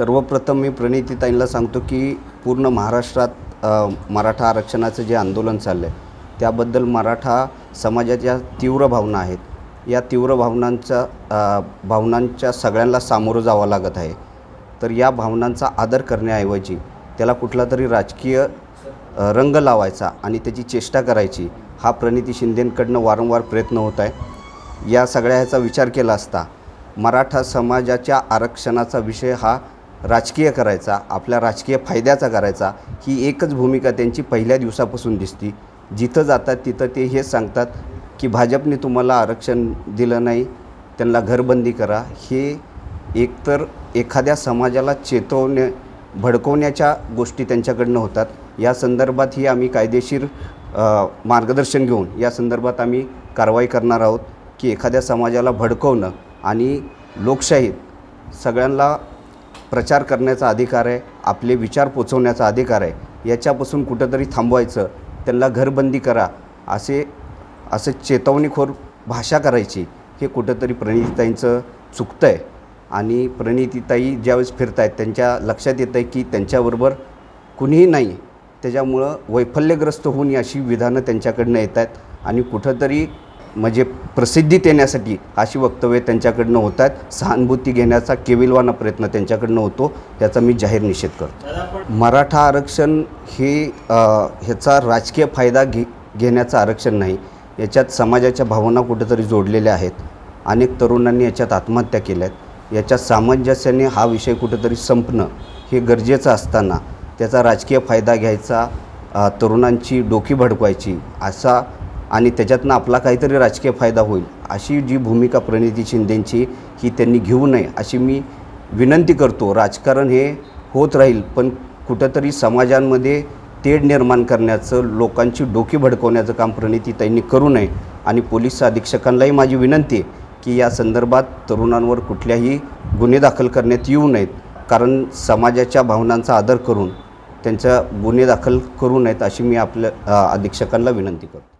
सर्वप्रथम मी प्रणितीताईंना सांगतो की पूर्ण महाराष्ट्रात मराठा आरक्षणाचं जे आंदोलन चाललं आहे त्याबद्दल मराठा समाजाच्या तीव्र भावना आहेत. या तीव्र भावनांचा भावनांच्या सगळ्यांना सामोरं जावं लागत आहे. तर या भावनांचा आदर करण्याऐवजी त्याला कुठला तरी राजकीय रंग लावायचा आणि त्याची चेष्टा करायची हा प्रणिती शिंदेंकडनं वारंवार प्रयत्न होत आहे. या सगळ्या ह्याचा विचार केला असता मराठा समाजाच्या आरक्षणाचा विषय हा राजकीय करायचा आपल्या राजकीय फायद्याचा करायचा ही एकच भूमिका त्यांची पहिल्या दिवसापासून दिसती. जिथं जातात तिथं ते हेच सांगतात की भाजपने तुम्हाला आरक्षण दिलं नाही त्यांना घरबंदी करा. हे एकतर एखाद्या समाजाला चेतवणे भडकवण्याच्या गोष्टी त्यांच्याकडनं होतात. या संदर्भात ही आम्ही कायदेशीर मार्गदर्शन घेऊन या संदर्भात आम्ही कारवाई करणार आहोत की एखाद्या समाजाला भडकवणं आणि लोकशाहीत सगळ्यांना प्रचार करण्याचा अधिकार आहे आपले विचार पोचवण्याचा अधिकार आहे याच्यापासून कुठंतरी थांबवायचं त्यांना घरबंदी करा असे असे चेतवणीखोर भाषा करायची हे कुठंतरी प्रणितीताईंचं चुकतं आहे आणि प्रणितीताई ज्यावेळेस फिरत आहेत त्यांच्या लक्षात येतं आहे की त्यांच्याबरोबर कुणीही नाही. त्याच्यामुळं वैफल्यग्रस्त होऊन अशी विधानं त्यांच्याकडनं येत आहेत आणि कुठंतरी म्हणजे प्रसिद्धीत येण्यासाठी अशी वक्तव्य त्यांच्याकडनं होत आहेत सहानुभूती घेण्याचा केविलवाना प्रयत्न त्यांच्याकडनं होतो. त्याचा मी जाहीर निषेध करतो. मराठा आरक्षण हे ह्याचा राजकीय फायदा घे घेण्याचं आरक्षण नाही. याच्यात समाजाच्या भावना कुठेतरी जोडलेल्या आहेत. अनेक तरुणांनी याच्यात आत्महत्या केल्या आहेत याच्यात सामंजस्याने हा विषय कुठेतरी संपणं हे गरजेचं असताना त्याचा राजकीय फायदा घ्यायचा तरुणांची डोकी भडकवायची असा आणि त्याच्यातनं आपला काहीतरी राजकीय फायदा होईल. अशी जी भूमिका प्रणिती शिंदेंची ही त्यांनी घेऊ नये अशी मी विनंती करतो. राजकारण हे होत राहील पण कुठंतरी समाजांमध्ये तेढ निर्माण करण्याचं लोकांची डोकी भडकवण्याचं काम प्रणितीताईंनी करू नये. आणि पोलीस अधीक्षकांनाही माझी विनंती आहे की या संदर्भात तरुणांवर कुठल्याही गुन्हे दाखल करण्यात येऊ नयेत. कारण समाजाच्या भावनांचा आदर करून त्यांचा गुन्हे दाखल करू नयेत अशी मी आपल्या अधीक्षकांना विनंती करतो.